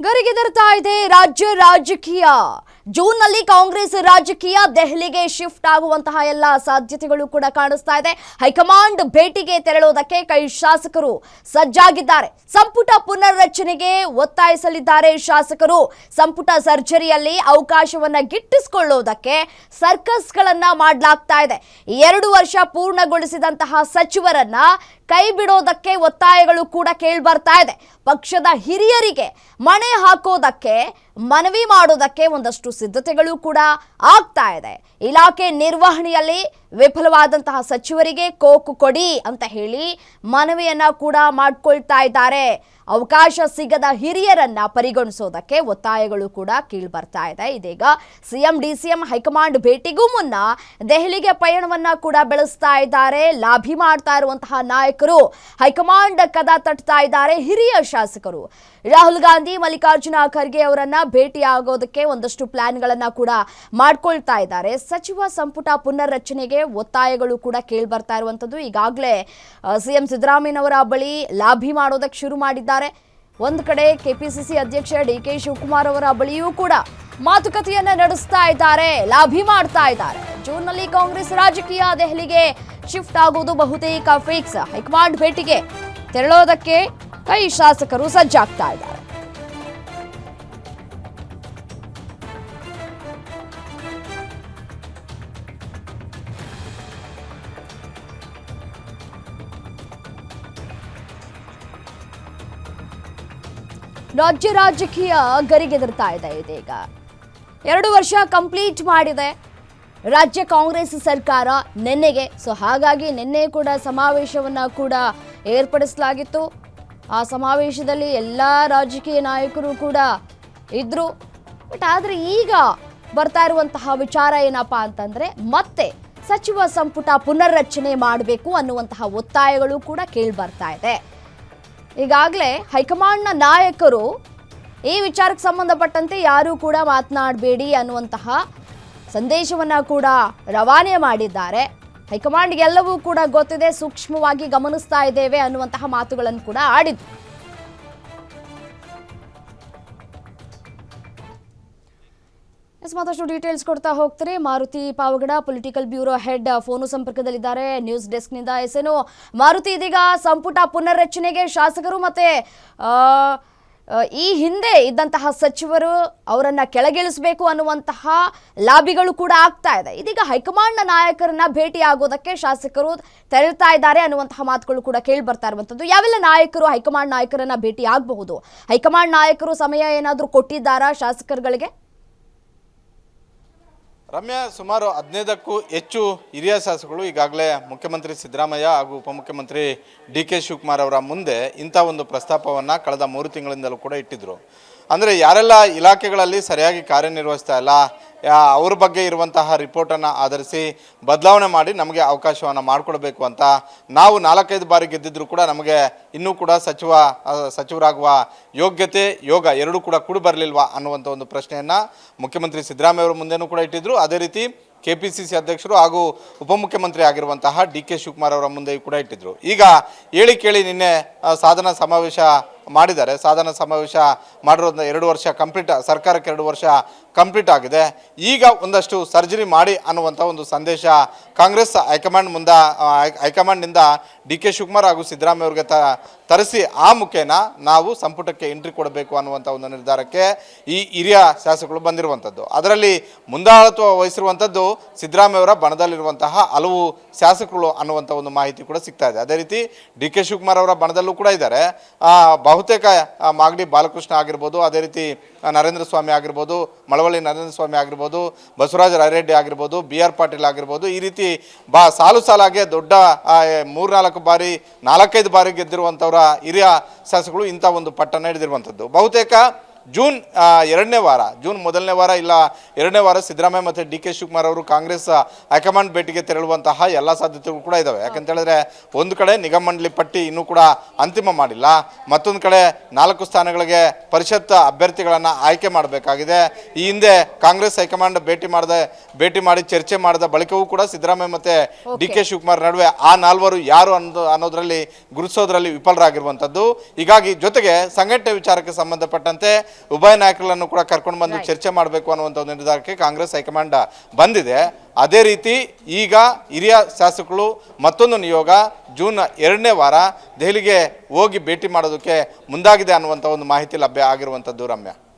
ಗರಿಗೆದರ್ತಾ ಇದೆ ರಾಜ್ಯ ರಾಜಕೀಯ. ಜೂನ್ನಲ್ಲಿ ಕಾಂಗ್ರೆಸ್ ರಾಜಕೀಯ ದೆಹಲಿಗೆ ಶಿಫ್ಟ್ ಆಗುವಂತಹ ಎಲ್ಲ ಸಾಧ್ಯತೆಗಳು ಕೂಡ ಕಾಣಿಸ್ತಾ ಇದೆ. ಹೈಕಮಾಂಡ್ ಭೇಟಿಗೆ ತೆರಳೋದಕ್ಕೆ ಕೈ ಶಾಸಕರು ಸಜ್ಜಾಗಿದ್ದಾರೆ. ಸಂಪುಟ ಪುನರ್ರಚನೆಗೆ ಒತ್ತಾಯಿಸಲಿದ್ದಾರೆ ಶಾಸಕರು. ಸಂಪುಟ ಸರ್ಜರಿಯಲ್ಲಿ ಅವಕಾಶವನ್ನ ಗಿಟ್ಟಿಸಿಕೊಳ್ಳೋದಕ್ಕೆ ಸರ್ಕಸ್ಗಳನ್ನ ಮಾಡಲಾಗ್ತಾ ಇದೆ. ಎರಡು ವರ್ಷ ಪೂರ್ಣಗೊಳಿಸಿದಂತಹ ಸಚಿವರನ್ನ ಕೈ ಬಿಡೋದಕ್ಕೆ ಒತ್ತಾಯಗಳು ಕೂಡ ಕೇಳಿ ಬರ್ತಾ ಇದೆ. ಪಕ್ಷದ ಹಿರಿಯರಿಗೆ ಮಣೆ ಹಾಕೋದಕ್ಕೆ ಮನವಿ ಮಾಡೋದಕ್ಕೆ ಒಂದಷ್ಟು ಸಿದ್ಧತೆಗಳು ಕೂಡ ಆಗ್ತಾ ಇದೆ. ಇಲಾಖೆ ನಿರ್ವಹಣೆಯಲ್ಲಿ ವಿಫಲವಾದಂತಹ ಸಚಿವರಿಗೆ ಕೋಕು ಕೊಡಿ ಅಂತ ಹೇಳಿ ಮನವಿಯನ್ನ ಕೂಡ ಮಾಡ್ಕೊಳ್ತಾ ಇದ್ದಾರೆ. ಅವಕಾಶ ಸಿಗದ ಹಿರಿಯರನ್ನ ಪರಿಗಣಿಸೋದಕ್ಕೆ ಒತ್ತಾಯಗಳು ಕೂಡ ಕೀಳ್ಬರ್ತಾ ಬರ್ತಾ ಇದೆ. ಇದೀಗ ಸಿಎಂ, ಡಿಸಿಎಂ, ಹೈಕಮಾಂಡ್ ಭೇಟಿಗೂ ಮುನ್ನ ದೆಹಲಿಗೆ ಪಯಣವನ್ನ ಕೂಡ ಬೆಳೆಸ್ತಾ ಇದ್ದಾರೆ. ಲಾಭಿ ಮಾಡ್ತಾ ಇರುವಂತಹ ನಾಯಕರು ಹೈಕಮಾಂಡ್ ಕದ ತಟ್ತಾ ಇದ್ದಾರೆ. ಹಿರಿಯ ಶಾಸಕರು ರಾಹುಲ್ ಗಾಂಧಿ, ಮಲ್ಲಿಕಾರ್ಜುನ ಖರ್ಗೆ ಅವರನ್ನ ಭೇಟಿ ಆಗೋದಕ್ಕೆ ಒಂದಷ್ಟು ಪ್ಲಾನ್ಗಳನ್ನ ಕೂಡ ಮಾಡ್ಕೊಳ್ತಾ ಇದ್ದಾರೆ. ಸಚಿವ ಸಂಪುಟ ಪುನರ್ರಚನೆಗೆ ಒತ್ತಾಯಗಳು ಕೂಡ ಕೇಳಿ ಬರ್ತಾ ಇರುವಂತದ್ದು ಈಗಾಗಲೇ ಸಿಎಂ ಸಿದ್ದರಾಮಯ್ಯನವರ ಬಳಿ ಲಾಭಿ ಮಾಡೋದಕ್ಕೆ ಶುರು ಮಾಡಿದ್ದಾರೆ. ಒಂದು ಕಡೆ ಕೆಪಿಸಿಸಿ ಅಧ್ಯಕ್ಷ ಡಿ ಕೆ ಶಿವಕುಮಾರ್ ಅವರ ಬಳಿಯೂ ಕೂಡ ಮಾತುಕತೆಯನ್ನ ನಡೆಸ್ತಾ ಇದ್ದಾರೆ ಲಾಭಿ ಮಾಡ್ತಾ ಇದ್ದಾರೆ. ಜೂನ್ನಲ್ಲಿ ಕಾಂಗ್ರೆಸ್ ರಾಜಕೀಯ ದೆಹಲಿಗೆ ಶಿಫ್ಟ್ ಆಗುವುದು ಬಹುತೇಕ ಫಿಕ್ಸ್. ಹೈಕಮಾಂಡ್ ಭೇಟಿಗೆ ತೆರಳೋದಕ್ಕೆ ಕೈ ಶಾಸಕರು ಸಜ್ಜಾಗ್ತಾ ಇದ್ದಾರೆ. ರಾಜ್ಯ ರಾಜಕೀಯ ಗರಿಗೆದರ್ತಾ ಇದೆ ಇದೀಗ. ಎರಡು ವರ್ಷ ಕಂಪ್ಲೀಟ್ ಮಾಡಿದೆ. ರಾಜ್ಯ ಕಾಂಗ್ರೆಸ್ ಸರ್ಕಾರ ನಿನ್ನೆಗೆ, ಸೊ ಹಾಗಾಗಿ ನಿನ್ನೆ ಕೂಡ ಸಮಾವೇಶವನ್ನು ಕೂಡ ಏರ್ಪಡಿಸಲಾಗಿತ್ತು. ಆ ಸಮಾವೇಶದಲ್ಲಿ ಎಲ್ಲ ರಾಜಕೀಯ ನಾಯಕರು ಕೂಡ ಇದ್ದರು ಬಟ್ ಆದರೆ ಈಗ ಬರ್ತಾ ಇರುವಂತಹ ವಿಚಾರ ಏನಪ್ಪ ಅಂತಂದರೆ, ಮತ್ತೆ ಸಚಿವ ಸಂಪುಟ ಪುನರ್ರಚನೆ ಮಾಡಬೇಕು ಅನ್ನುವಂತಹ ಒತ್ತಾಯಗಳು ಕೂಡ ಕೇಳಿ ಬರ್ತಾ ಇದೆ. ಈಗಾಗಲೇ ಹೈಕಮಾಂಡ್ನ ನಾಯಕರು ಈ ವಿಚಾರಕ್ಕೆ ಸಂಬಂಧಪಟ್ಟಂತೆ ಯಾರೂ ಕೂಡ ಮಾತನಾಡಬೇಡಿ ಅನ್ನುವಂತಹ ಸಂದೇಶವನ್ನ ಕೂಡ ರವಾನೆ ಮಾಡಿದ್ದಾರೆ. ಹೈಕಮಾಂಡ್ಗೆಲ್ಲವೂ ಕೂಡ ಗೊತ್ತಿದೆ, ಸೂಕ್ಷ್ಮವಾಗಿ ಗಮನಿಸ್ತಾ ಇದ್ದೇವೆ ಅನ್ನುವಂತಹ ಮಾತುಗಳನ್ನು ಕೂಡ ಆಡಿದ್ರು ಎಸ್ ಮತ್ತಷ್ಟು ಡೀಟೇಲ್ಸ್ ಕೊಡ್ತಾ ಹೋಗ್ತಾರೆ. Maruti Pavagada political bureau head phone ಸಂಪರ್ಕದಲ್ಲಿದ್ದಾರೆ. ನ್ಯೂಸ್ ಡೆಸ್ಕ್ನಿಂದ ಎಸ್ ಏನು ಮಾರುತಿ ಇದೀಗ ಸಂಪುಟ ಪುನರ್ರಚನೆಗೆ ಶಾಸಕರು ಮತ್ತೆ ಈ ಹಿಂದೆ ಇದ್ದಂತಹ ಸಚಿವರು ಅವರನ್ನ ಕೆಳಗಿಳಿಸಬೇಕು ಅನ್ನುವಂತಹ ಲಾಬಿಗಳು ಕೂಡ ಆಗ್ತಾ ಇದೆ. ಇದೀಗ ಹೈಕಮಾಂಡ್ನ ನಾಯಕರನ್ನ ಭೇಟಿ ಆಗೋದಕ್ಕೆ ಶಾಸಕರು ತೆರಳ್ತಾ ಇದ್ದಾರೆ ಅನ್ನುವಂತಹ ಮಾತುಗಳು ಕೂಡ ಕೇಳಿ ಬರ್ತಾ ಇರುವಂತದ್ದು ಯಾವೆಲ್ಲ ನಾಯಕರು, ಹೈಕಮಾಂಡ್ ನಾಯಕರನ್ನ ಭೇಟಿ ಆಗಬಹುದು? ಹೈಕಮಾಂಡ್ ನಾಯಕರು ಸಮಯ ಏನಾದರೂ ಕೊಟ್ಟಿದ್ದಾರಾ ಶಾಸಕರುಗಳಿಗೆ? ರಮ್ಯಾ, ಸುಮಾರು ಹದಿನೈದಕ್ಕೂ ಹೆಚ್ಚು ಹಿರಿಯ ಶಾಸಕರು ಈಗಾಗಲೇ ಮುಖ್ಯಮಂತ್ರಿ ಸಿದ್ದರಾಮಯ್ಯ ಹಾಗೂ ಉಪಮುಖ್ಯಮಂತ್ರಿ ಡಿ ಕೆ ಶಿವಕುಮಾರ್ ಅವರ ಮುಂದೆ ಇಂಥ ಒಂದು ಪ್ರಸ್ತಾಪವನ್ನು ಕಳೆದ ಮೂರು ತಿಂಗಳಿಂದಲೂ ಕೂಡ ಇಟ್ಟಿದ್ದರು ಅಂದರೆ ಯಾರೆಲ್ಲ ಇಲಾಖೆಗಳಲ್ಲಿ ಸರಿಯಾಗಿ ಕಾರ್ಯನಿರ್ವಹಿಸ್ತಾ ಇಲ್ಲ ಅವ್ರ ಬಗ್ಗೆ ಇರುವಂತಹ ರಿಪೋರ್ಟನ್ನು ಆಧರಿಸಿ ಬದಲಾವಣೆ ಮಾಡಿ ನಮಗೆ ಅವಕಾಶವನ್ನು ಮಾಡಿಕೊಡ್ಬೇಕು ಅಂತ ನಾವು ನಾಲ್ಕೈದು ಬಾರಿ ಗೆದ್ದಿದ್ರು ಕೂಡ ನಮಗೆ ಇನ್ನೂ ಕೂಡ ಸಚಿವ ಸಚಿವರಾಗುವ ಯೋಗ್ಯತೆ, ಯೋಗ ಎರಡೂ ಕೂಡ ಕೂಡಿ ಬರಲಿಲ್ವಾ ಅನ್ನುವಂಥ ಒಂದು ಪ್ರಶ್ನೆಯನ್ನು ಮುಖ್ಯಮಂತ್ರಿ ಸಿದ್ದರಾಮಯ್ಯ ಅವರ ಮುಂದೆನೂ ಕೂಡ ಇಟ್ಟಿದ್ದರು ಅದೇ ರೀತಿ ಕೆ ಪಿ ಸಿ ಸಿ ಅಧ್ಯಕ್ಷರು ಹಾಗೂ ಉಪಮುಖ್ಯಮಂತ್ರಿ ಆಗಿರುವಂತಹ ಡಿ ಕೆ ಶಿವಕುಮಾರ್ ಅವರ ಮುಂದೆ ಕೂಡ ಇಟ್ಟಿದ್ರು. ಈಗ ಹೇಳಿ ಕೇಳಿ ನಿನ್ನೆ ಸಾಧನ ಸಮಾವೇಶ ಮಾಡಿದ್ದಾರೆ. ಸಾಧನ ಸಮಾವೇಶ ಮಾಡಿರೋದನ್ನ ಎರಡು ವರ್ಷ ಕಂಪ್ಲೀಟ್, ಸರ್ಕಾರಕ್ಕೆ ಎರಡು ವರ್ಷ ಕಂಪ್ಲೀಟ್ ಆಗಿದೆ. ಈಗ ಒಂದಷ್ಟು ಸರ್ಜರಿ ಮಾಡಿ ಅನ್ನುವಂಥ ಒಂದು ಸಂದೇಶ ಕಾಂಗ್ರೆಸ್ ಹೈಕಮಾಂಡ್ ಮುಂದ ಹೈಕಮಾಂಡ್ನಿಂದ ಡಿ ಕೆ ಶಿವಕುಮಾರ್ ಹಾಗೂ ಸಿದ್ದರಾಮಯ್ಯ ಅವ್ರಿಗೆ ತರಿಸಿ ಆ ಮುಖೇನ ನಾವು ಸಂಪುಟಕ್ಕೆ ಎಂಟ್ರಿ ಕೊಡಬೇಕು ಅನ್ನುವಂಥ ಒಂದು ನಿರ್ಧಾರಕ್ಕೆ ಈ ಹಿರಿಯ ಶಾಸಕರು ಬಂದಿರುವಂಥದ್ದು ಅದರಲ್ಲಿ ಮುಂದಾಳತ್ವ ವಹಿಸಿರುವಂಥದ್ದು ಸಿದ್ದರಾಮಯ್ಯವರ ಬಣದಲ್ಲಿರುವಂತಹ ಹಲವು ಶಾಸಕರು ಅನ್ನುವಂಥ ಒಂದು ಮಾಹಿತಿ ಕೂಡ ಸಿಗ್ತಾ ಇದೆ. ಅದೇ ರೀತಿ ಡಿ ಕೆ ಶಿವಕುಮಾರ್ ಅವರ ಬಣದಲ್ಲೂ ಕೂಡ ಇದ್ದಾರೆ. ಬಹುತೇಕ ಮಾಗಡಿ ಬಾಲಕೃಷ್ಣ ಆಗಿರ್ಬೋದು, ಅದೇ ರೀತಿ ನರೇಂದ್ರ ಸ್ವಾಮಿ ಆಗಿರ್ಬೋದು, ಮಳವಳ್ಳಿ ನರೇಂದ್ರ ಸ್ವಾಮಿ ಆಗಿರ್ಬೋದು, ಬಸವರಾಜ ರಾಯರೆಡ್ಡಿ ಆಗಿರ್ಬೋದು ಬಿ ಆರ್ ಪಾಟೀಲ್ ಆಗಿರ್ಬೋದು, ಈ ರೀತಿ ಬಾ ಸಾಲು ಸಾಲಾಗೆ ದೊಡ್ಡ ಮೂರ್ನಾಲ್ಕು ಬಾರಿ, ನಾಲ್ಕೈದು ಬಾರಿ ಗೆದ್ದಿರುವಂಥವರ ಹಿರಿಯ ಶಾಸಕರು ಇಂಥ ಒಂದು ಪಟ್ಟನ್ನು ಹಿಡಿದಿರುವಂಥದ್ದು. ಬಹುತೇಕ ಜೂನ್ ಎರಡನೇ ವಾರ ಜೂನ್ ಮೊದಲನೇ ವಾರ ಇಲ್ಲ ಎರಡನೇ ವಾರ ಸಿದ್ದರಾಮಯ್ಯ ಮತ್ತು ಡಿ ಕೆ ಶಿವಕುಮಾರ್ ಅವರು ಕಾಂಗ್ರೆಸ್ ಹೈಕಮಾಂಡ್ ಭೇಟಿಗೆ ತೆರಳುವಂತಹ ಎಲ್ಲ ಸಾಧ್ಯತೆಗಳು ಕೂಡ ಇದ್ದಾವೆ ಯಾಕಂತ ಹೇಳಿದ್ರೆ ಒಂದು ಕಡೆ ನಿಗಮ ಮಂಡಳಿ ಪಟ್ಟಿ ಇನ್ನೂ ಕೂಡ ಅಂತಿಮ ಮಾಡಿಲ್ಲ ಮತ್ತೊಂದು ಕಡೆ ನಾಲ್ಕು ಸ್ಥಾನಗಳಿಗೆ ಪರಿಷತ್ ಅಭ್ಯರ್ಥಿಗಳನ್ನು ಆಯ್ಕೆ ಮಾಡಬೇಕಾಗಿದೆ. ಈ ಹಿಂದೆ ಕಾಂಗ್ರೆಸ್ ಹೈಕಮಾಂಡ್ ಭೇಟಿ ಮಾಡದೆ ಭೇಟಿ ಮಾಡಿ ಚರ್ಚೆ ಮಾಡಿದ ಬಳಿಕವೂ ಕೂಡ ಸಿದ್ದರಾಮಯ್ಯ ಮತ್ತು ಡಿ ಕೆ ಶಿವಕುಮಾರ್ ನಡುವೆ ಆ ನಾಲ್ವರು ಯಾರು ಅನ್ನೋದು ಅನ್ನೋದರಲ್ಲಿ ಗುರುತಿಸೋದರಲ್ಲಿ ವಿಫಲರಾಗಿರುವಂಥದ್ದು. ಹೀಗಾಗಿ ಜೊತೆಗೆ ಸಂಘಟನೆ ವಿಚಾರಕ್ಕೆ ಸಂಬಂಧಪಟ್ಟಂತೆ ಉಭಯ ನಾಯಕರನ್ನು ಕೂಡ ಕರ್ಕೊಂಡು ಬಂದು ಚರ್ಚೆ ಮಾಡಬೇಕು ಅನ್ನುವಂಥ ಒಂದು ನಿರ್ಧಾರಕ್ಕೆ ಕಾಂಗ್ರೆಸ್ ಹೈಕಮಾಂಡ್ ಬಂದಿದೆ. ಅದೇ ರೀತಿ ಈಗ ಹಿರಿಯ ಶಾಸಕರು ಮತ್ತೊಂದು ನಿಯೋಗ ಜೂನ್ ಎರಡನೇ ವಾರ ದೆಹಲಿಗೆ ಹೋಗಿ ಭೇಟಿ ಮಾಡೋದಕ್ಕೆ ಮುಂದಾಗಿದೆ ಅನ್ನುವಂಥ ಒಂದು ಮಾಹಿತಿ ಲಭ್ಯ ಆಗಿರುವಂಥದ್ದು ರಮ್ಯ.